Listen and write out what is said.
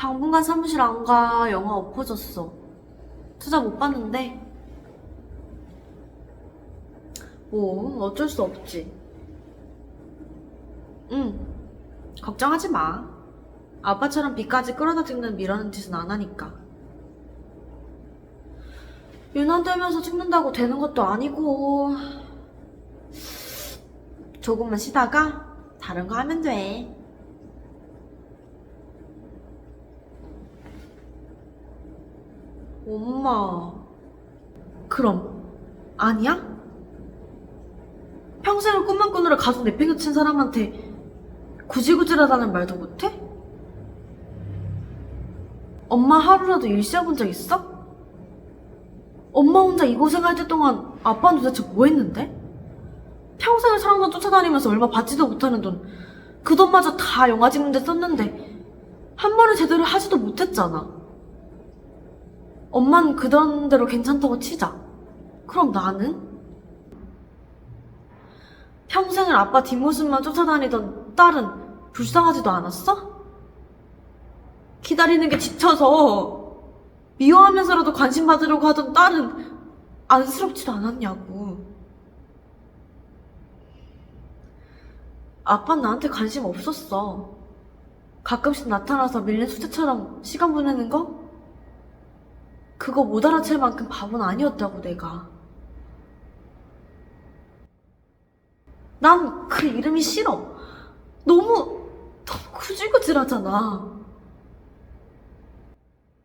당분간 사무실 안 가. 영화 엎어졌어. 투자 못 봤는데. 뭐, 어쩔 수 없지. 응. 걱정하지 마. 아빠처럼 빚까지 끌어다 찍는 미라는 짓은 안 하니까. 유난되면서 찍는다고 되는 것도 아니고. 조금만 쉬다가 다른 거 하면 돼. 엄마. 그럼, 아니야? 평생을 꿈만 꾸느라 가슴 내팽개친 사람한테 구질구질하다는 말도 못해? 엄마 하루라도 일시해본 적 있어? 엄마 혼자 이 고생할 때 동안 아빠는 도대체 뭐 했는데? 평생을 사람만 쫓아다니면서 얼마 받지도 못하는 돈, 그 돈마저 다 영화 찍는데 썼는데, 한 번을 제대로 하지도 못했잖아. 엄마는 그런 대로 괜찮다고 치자. 그럼 나는? 평생을 아빠 뒷모습만 쫓아다니던 딸은 불쌍하지도 않았어? 기다리는 게 지쳐서 미워하면서라도 관심 받으려고 하던 딸은 안쓰럽지도 않았냐고. 아빠는 나한테 관심 없었어. 가끔씩 나타나서 밀린 수채처럼 시간 보내는 거? 그거 못 알아챌 만큼 바보는 아니었다고 내가. 난 그 이름이 싫어. 너무, 너무 구질구질하잖아.